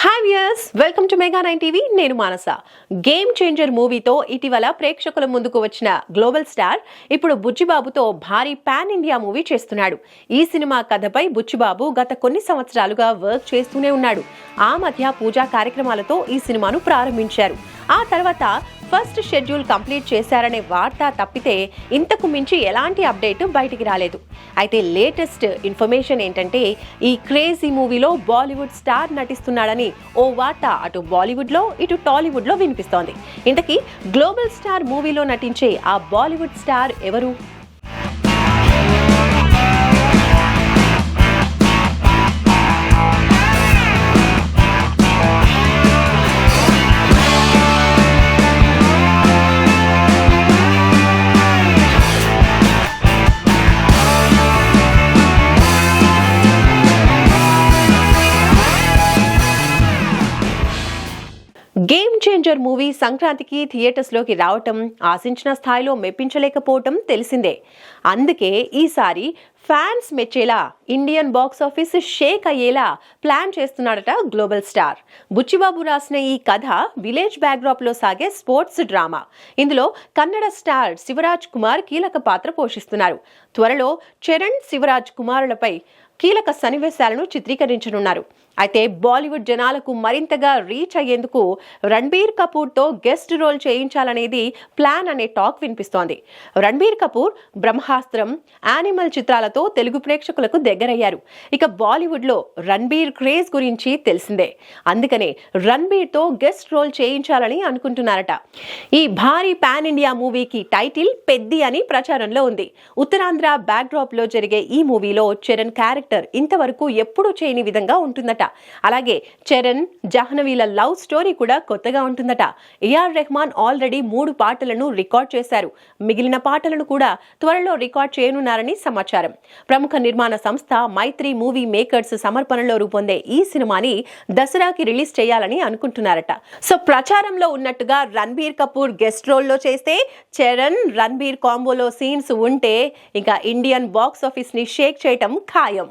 Hi viewers welcome to mega nine TV నేను Manasa. Game changer మూవీతో ఇటీవల ప్రేక్షకుల ముందుకు వచ్చిన గ్లోబల్ స్టార్ ఇప్పుడు బుచ్చిబాబుతో భారీ పాన్ ఇండియా మూవీ చేస్తున్నాడు. ఈ సినిమా కథపై బుచ్చిబాబు గత కొన్ని సంవత్సరాలుగా వర్క్ చేస్తూనే ఉన్నాడు. ఆ మధ్య పూజా కార్యక్రమాలతో ఈ సినిమాను ప్రారంభించారు. ఆ తర్వాత ఫస్ట్ షెడ్యూల్ కంప్లీట్ చేశారనే వార్త తప్పితే ఇంతకు మించి ఎలాంటి అప్డేట్ బయటికి రాలేదు. అయితే లేటెస్ట్ ఇన్ఫర్మేషన్ ఏంటంటే ఈ క్రేజీ మూవీలో బాలీవుడ్ స్టార్ నటిస్తున్నాడని ఓ వార్త అటు బాలీవుడ్లో ఇటు టాలీవుడ్లో వినిపిస్తోంది. ఇంతకీ గ్లోబల్ స్టార్ మూవీలో నటించే ఆ బాలీవుడ్ స్టార్ ఎవరు? గేమ్ చేంజర్ మూవీ సంక్రాంతికి థియేటర్స్లోకి రావటం ఆశించిన స్థాయిలో మెప్పించలేకపోవటం తెలిసిందే. అందుకే ఈసారి ఫ్యాన్స్ మెచ్చేలా ఇండియన్ బాక్స్ ఆఫీస్ షేక్ అయ్యేలా ప్లాన్ చేస్తున్నాడట గ్లోబల్ స్టార్. బుచ్చిబాబు రాసిన ఈ కథ విలేజ్ బ్యాక్డ్రాప్లో సాగే స్పోర్ట్స్ డ్రామా. ఇందులో కన్నడ స్టార్ శివరాజ్ కుమార్ కీలక పాత్ర పోషిస్తున్నారు. త్వరలో చరణ్ శివరాజ్ కుమారులపై కీలక సన్నివేశాలను చిత్రీకరించనున్నారు. అయితే బాలీవుడ్ జనాలకు మరింతగా రీచ్ అయ్యేందుకు రణబీర్ కపూర్తో గెస్ట్ రోల్ చేయించాలనేది ప్లాన్ అనే టాక్ వినిపిస్తోంది. రణబీర్ కపూర్ బ్రహ్మాస్త్రం యానిమల్ చిత్రాలతో తెలుగు ప్రేక్షకులకు దగ్గరయ్యారు. ఇక బాలీవుడ్లో రణబీర్ క్రేజ్ గురించి తెలిసిందే. అందుకనే రణబీర్తో గెస్ట్ రోల్ చేయించాలని అనుకుంటున్నారట. ఈ భారీ పాన్ ఇండియా మూవీకి టైటిల్ పెద్ది అని ప్రచారంలో ఉంది. ఉత్తరాంధ్ర బ్యాక్డ్రాప్లో జరిగే ఈ మూవీలో చరణ్ క్యారెక్టర్ ఇంతవరకు ఎప్పుడూ చేయని విధంగా ఉంటుందట. అలాగే చరణ్ జాహ్నవీల లవ్ స్టోరీ కూడా కొత్తగా ఉంటుందట. ఏఆర్ రెహమాన్ ఆల్రెడీ మూడు పాటలను రికార్డ్ చేశారు. మిగిలిన పాటలను కూడా త్వరలో రికార్డ్ చేయనున్నారని సమాచారం. ప్రముఖ నిర్మాణ సంస్థ మైత్రి మూవీ మేకర్స్ సమర్పణలో రూపొందే ఈ సినిమాని దసరాకి రిలీజ్ చేయాలని అనుకుంటున్నారట. సో ప్రచారంలో ఉన్నట్టుగా రణబీర్ కపూర్ గెస్ట్ రోల్లో చేస్తే చరణ్ రణబీర్ కాంబోలో సీన్స్ ఉంటే ఇంకా ఇండియన్ బాక్స్ ఆఫీస్ని షేక్ చేయటం ఖాయం.